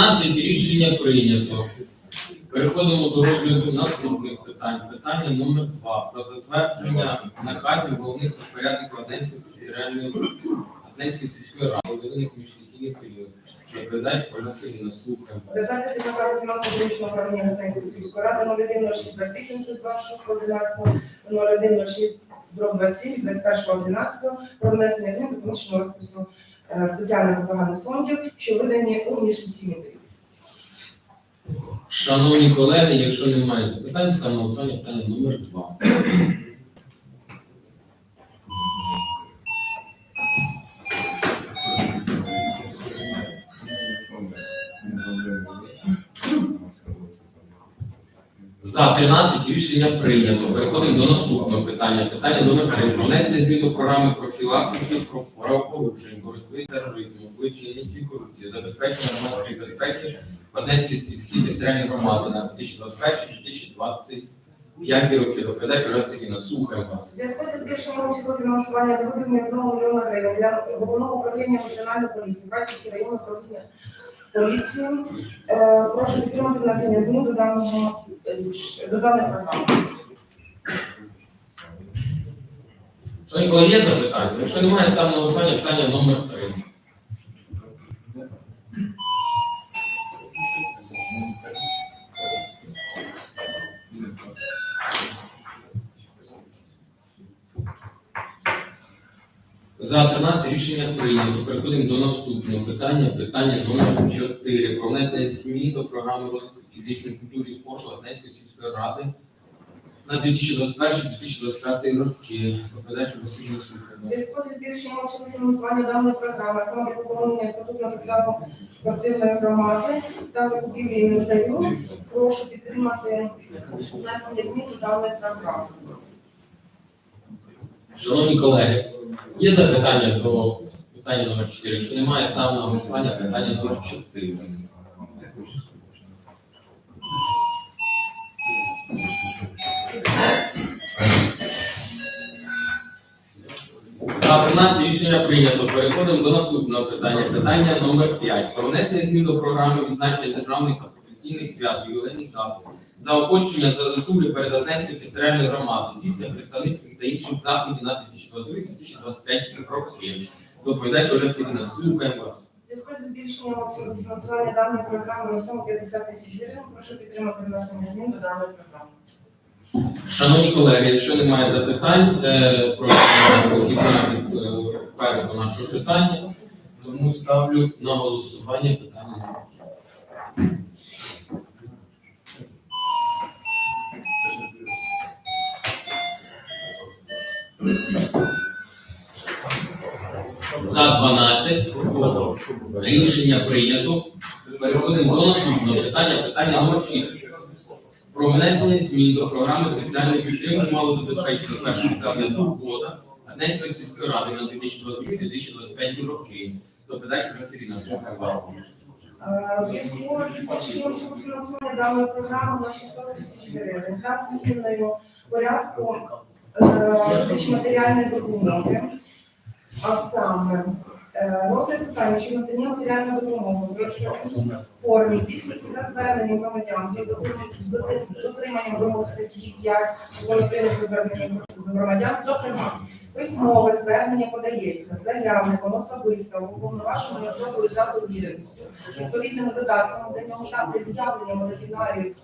13 рішення прийнято. Переходимо до розгляду наступних питань. Питання номер 2 про затвердження наказів головних розпорядників Одеської територіальної Одеської сільської ради, виданих міжсесійних період. Доповідач Ольга Сергійовна, слухаємо. Затвердити накази фінансово-економічного управління Гатинської сільської ради 010628 від 26.11, 0106 дроб 27 від 21.11 про внесення змін до комісійного розпису е, спеціальних загальних фондів, що видані у міжсесійний період. Шановні колеги, якщо немає запитань, ставимо на голосування питання номер 2. За 13 рішення прийнято. Переходимо до наступного питання. Питання номер 3. Про внесення змін до програми профілактики про правопорушень, боротьби з тероризмом, вичинність і корупції, забезпечення громадської безпеки в Одеській сільській територіальній громаді на 2021-2025 роки. Ольга Сергійовна, слухаємо У вас. зв'язку зі збільшенням обсягу фінансування до виділення 1 мільйона гривень для головного управління національної поліції, Братський районне управління поліції, е, прошу підтримати внесення змін до даного е, до даної програми. Шановні колеги, є запитання? Якщо немає, ставимо на голосування питання номер 3. За 13 рішення прийнято. Переходимо до наступного питання. Питання номер 4. Про внесення змін до програми розвитку фізичної культури і спорту Одеської сільської ради на 2021-2025 роки. Доповідач Василь У слухаємо. зв'язку зі збільшенням обсягу фінансування даної програми, саме поповнення статутного капіталу спортивної громади та закупівлі інвентарю, прошу підтримати внесення змін до даної програми. Шановні колеги, є запитання до питання номер 4. Якщо немає, ставимо на голосування питання номер 4. За 13 рішення прийнято. Переходимо до наступного питання. Питання номер 5. Про внесення змін до програми відзначення державних та професійних свят, ювілейних дат, заохочення за заслуги перед Азенською територіальною громадою, здійснення представницьких та інших заходів на 2022-2025 роки. Доповідач Оля Сергійовна, слухаємо вас. Зв'язку зі збільшенням обсягу фінансування даної програми на суму 50 тисяч гривень, прошу підтримати внесення змін до даної програми. Шановні колеги, якщо немає запитань, це просто похідна від е, першого нашого питання. Тому ставлю на голосування питання За 12 рішення прийнято. Переходимо до наступного питання. Питання номер 6 про внесення змін до програми соціальної підтримки малозабезпечених перших населення Турбота Одеської сільської ради на 2022-2025 роки. Доповідач Василіна, слухаю вас. У зв'язку з обсягу фінансування даної програми на 600 тисяч гривень та зміною порядку е, видачі матеріальної допомоги, а саме е, розгляд питання щодо надання матеріальної допомоги в грошовій формі здійснюється за зверненням громадян з дотриманням- вимог статті 5 закону звернення до громадян, зокрема, письмове звернення подається заявником особисто уповноваженою особою за довіреністю, відповідними додатками до нього та пред'явленням оригіналів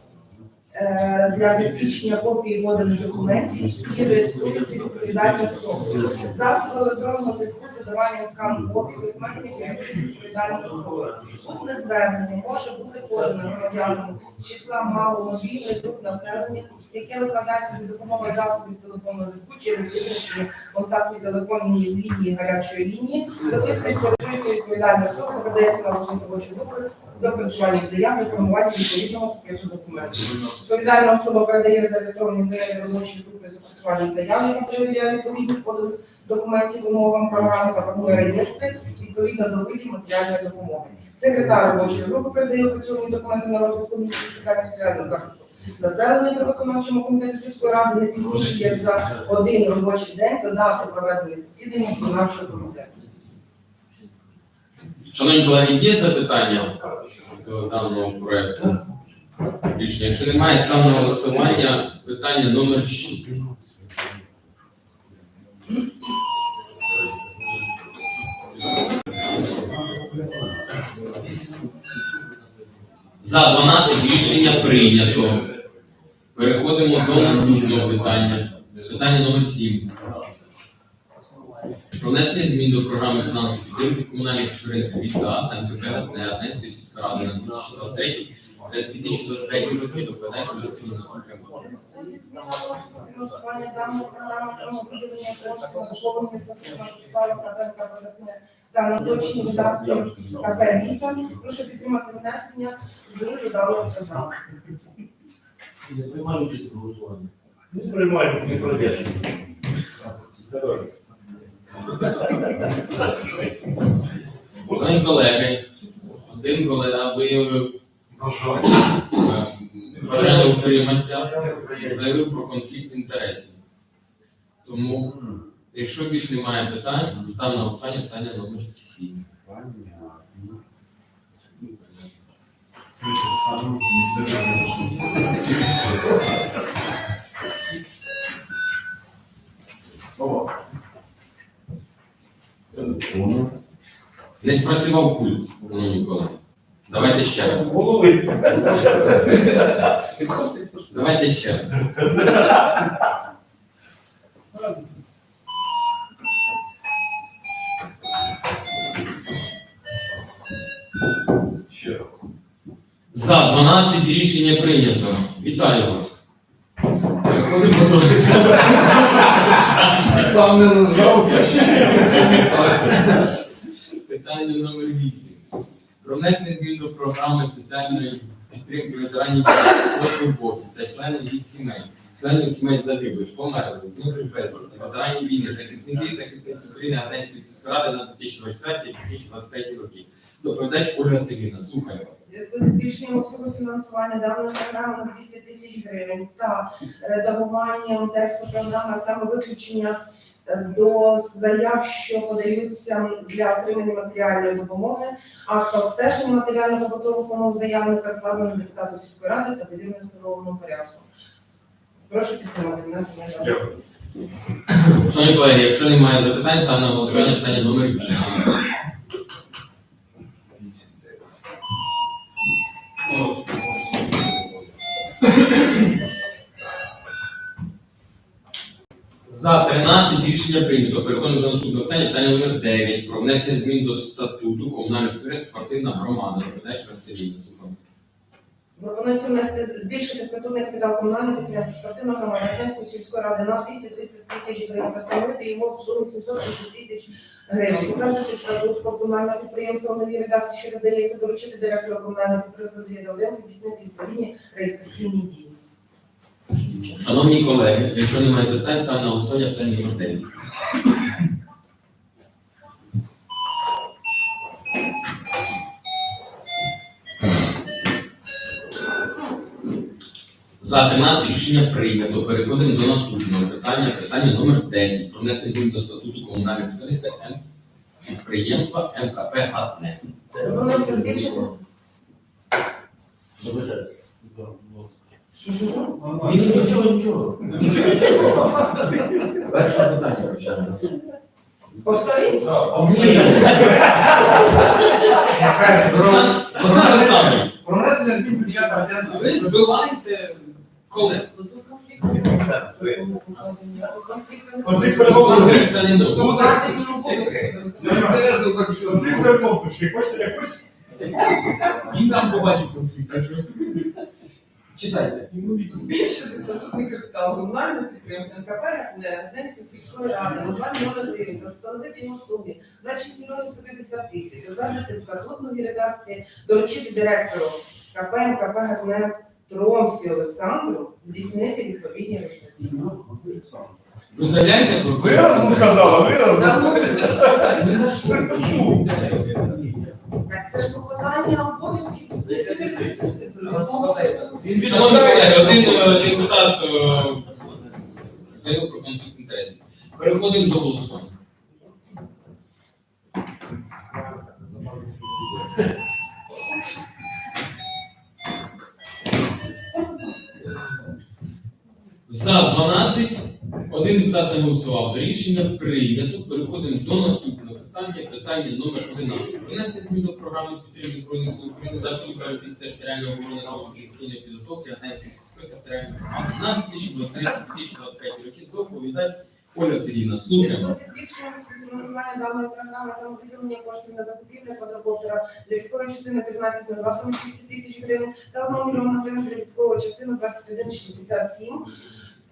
для засвідчення копії поданих документів і реєструється відповідальні особи. Засоби електронного зв'язку з додаванням скану копій документів реєструється відповідальні особи. Усне звернення може бути подано громадянам з числа маломобільних груп населення, яке викладається за допомогою засобів телефонного зв'язку через визначені контактні телефонні лінії гарячої лінії, записується реєструється відповідальна особа, передається на розгляд робочої групи з опрацюванням заяви і формування відповідного пакету документів. Відповідальна особа передає зареєстровані заяві робочої групи з опрацюванням заяви, яка перевіряє відповідність поданих документів вимогам програми та формує реєстри відповідно до видів матеріальної допомоги. Секретар робочої групи передає опрацьовані документи на розгляд комісії з соціального захисту населення при виконавчому комітеті сільської ради не пізніше, як за один робочий день до дати проведення засідання виконавчого комітету. Шановні колеги, є запитання? до даного проекту рішення. Якщо немає, став на голосування питання номер 6. За 12 рішення прийнято. Переходимо до наступного питання. Питання номер 7. Про внесення змін до програми фінансової підтримки комунальних підприємств ВІТА та МКП Гатнецької сільської ради на 2023 2025 роки доповідає, що до сьогодні слухаємо. Фінансування даної програми самовиділення коштів на статутного справи КП КП та на видатки КП «Віта». Прошу підтримати внесення змін до програми. Не приймаю участь у голосуванні. Не сприймаємо, не пройде. Шановні колеги, один колега виявив бажання утриматися, заявив про конфлікт інтересів. Тому, якщо більш немає питань, став на голосування питання номер 7. Не спрацював пульт, колеги. Давайте ще раз. Голови. Давайте ще раз. Ще раз. За 12 рішення прийнято. Вітаю вас. Переходимо до. Сам не нажав. Питання номер 8. Про внесення змін до програми соціальної підтримки ветеранів службовців та членів їх сімей, членів сімей загиблих, померлих, зниклих безвісті, ветеранів війни, захисників і захисниць України Агентської сільської ради на 2024-2025 роки. Доповідач Ольга Сергійовна, слухаю вас. У зв'язку зі збільшенням обсягу фінансування даної програми на 200 тисяч гривень та редагуванням тексту програми, саме виключення до заяв, що подаються для отримання матеріальної допомоги, акта обстеження матеріально-побутових заявника складеного депутату сільської ради та завірено встановленому порядку. Прошу підтримати нас. Шановні колеги, якщо немає запитань, ставимо голосування питання номер 8. За 13 рішення прийнято. Переходимо до наступного питання. Питання номер 9. Про внесення змін до статуту комунального підприємства спортивна громада. Доповідач Василій. Слухаємо. Пропонується внести збільшити статутний капітал комунального підприємства спортивна громада Гнецької сільської ради на 230 тисяч гривень та встановити його в сумі 730 тисяч гривень. Затвердити статут комунального підприємства в новій редакції, що додається доручити директору комунального підприємства Андрію Давиденку здійснити відповідні реєстраційні дії. Шановні колеги, якщо немає запитань, став на голосування питання номер 9. За 13 рішення прийнято. Переходимо до наступного питання. Питання номер 10. Про внесення змін до статуту комунального підприємства підприємства МКП «Гатне». Пропонується збільшити. Що що що? Ні, ні, нічого, нічого. Перше питання почнемо. Повторіть. Ні. Олександр Олександр Олександрович, Про внесення змін до діяльності агентства. ви збиваєте колег. Ну, тут конфлікт. Перемовин. Це не добре. Укладені обов'язки. Конфлікт перемовин. Чи хочете, як хочете? Він там побачив конфлікт, так що читайте. Збільшити статутний капітал комунального підприємства НКП Гнецької сільської ради на 2 мільйони гривень та встановити йому сумі 26 мільйонів 150 тисяч, затвердити статутної редакції, доручити директору КП НКП Гатне Тромсі Олександру здійснити відповідні реєстраційні. Ви заявляєте про Виразно сказала, виразно. Давно. Почув. Так це ж покладання обов'язків Шановні колеги, один е, депутат е, заявив про конфлікт інтересів. Переходимо до голосування. За 12 один депутат не голосував. Рішення прийнято. Переходимо до наступного питання. Питання номер 11. Про внесення змін до програми з підтримки Збройних сил України за передбіз територіальної оборони та мобілізаційної підготовки Агентської сільської територіальної громади на 2023-2025 роки. Доповідач Оля Сергійовна. Слухаємо. Збільшенням фінансування даної програми саме виділення коштів на закупівлю квадрокоптера для військової частини 13 на 200 тисяч гривень та 1 мільйона гривень для військової частини 2167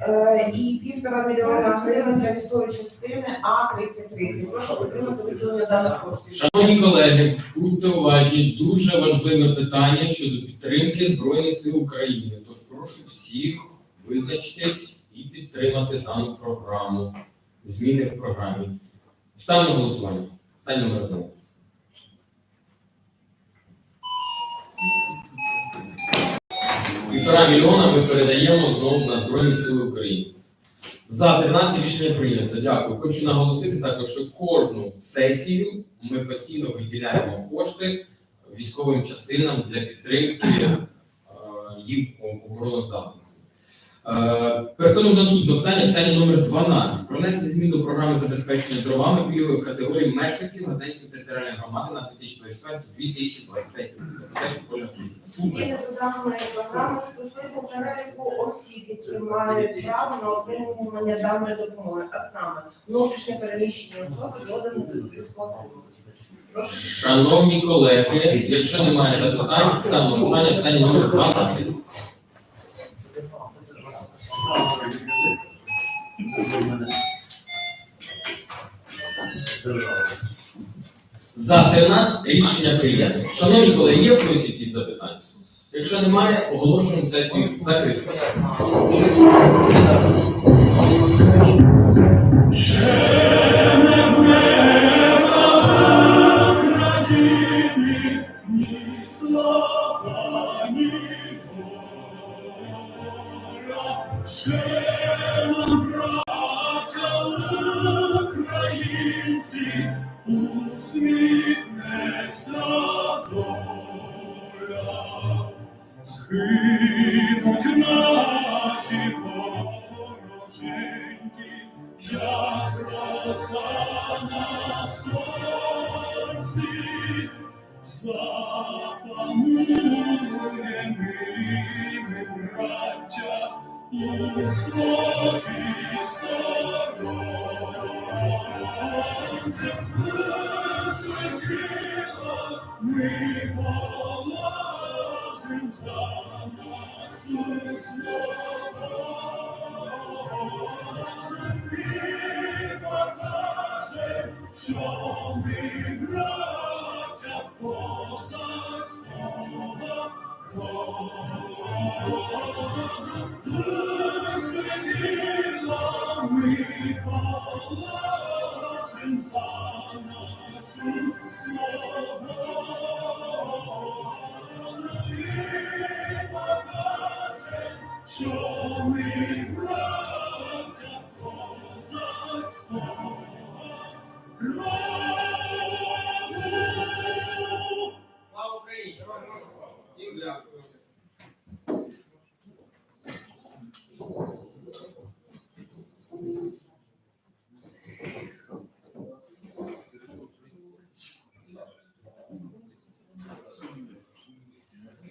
е, і півтора мільйона гривень для військової частини А-3030. Прошу підтримати виділення даних коштів. Шановні колеги, будьте уважні, дуже важливе питання щодо підтримки Збройних сил України. Тож прошу всіх визначитись і підтримати дану програму. Зміни в програмі. Ставимо голосування. Питання номер 11. Півтора мільйона ми передаємо знову на Збройні Сили України. За 13 рішення прийнято. Дякую. Хочу наголосити також, що кожну сесію ми постійно виділяємо кошти військовим частинам для підтримки е, їх обороноздатності. Е, Переходимо до наступного питання. Питання номер 12. Про внесення змін до програми забезпечення дровами пільгових категорій мешканців Гаденської територіальної громади на 2024-2025 роки. Доповідач Оля Васильівна. Зміни до даної програми стосуються переліку осіб, які мають право на отримання даної допомоги, а саме внутрішньо переміщені особи, додані до списку. Шановні колеги, якщо немає запитань, ставимо питання номер 12. За 13 рішення прийнято. Шановні колеги, є в якісь запитання? Якщо немає, оголошуємо сесію закритою. Українці, усміхнеться доля, згинуть наші вороженьки, як роса на сонці, ми положим за нашу свободу. Що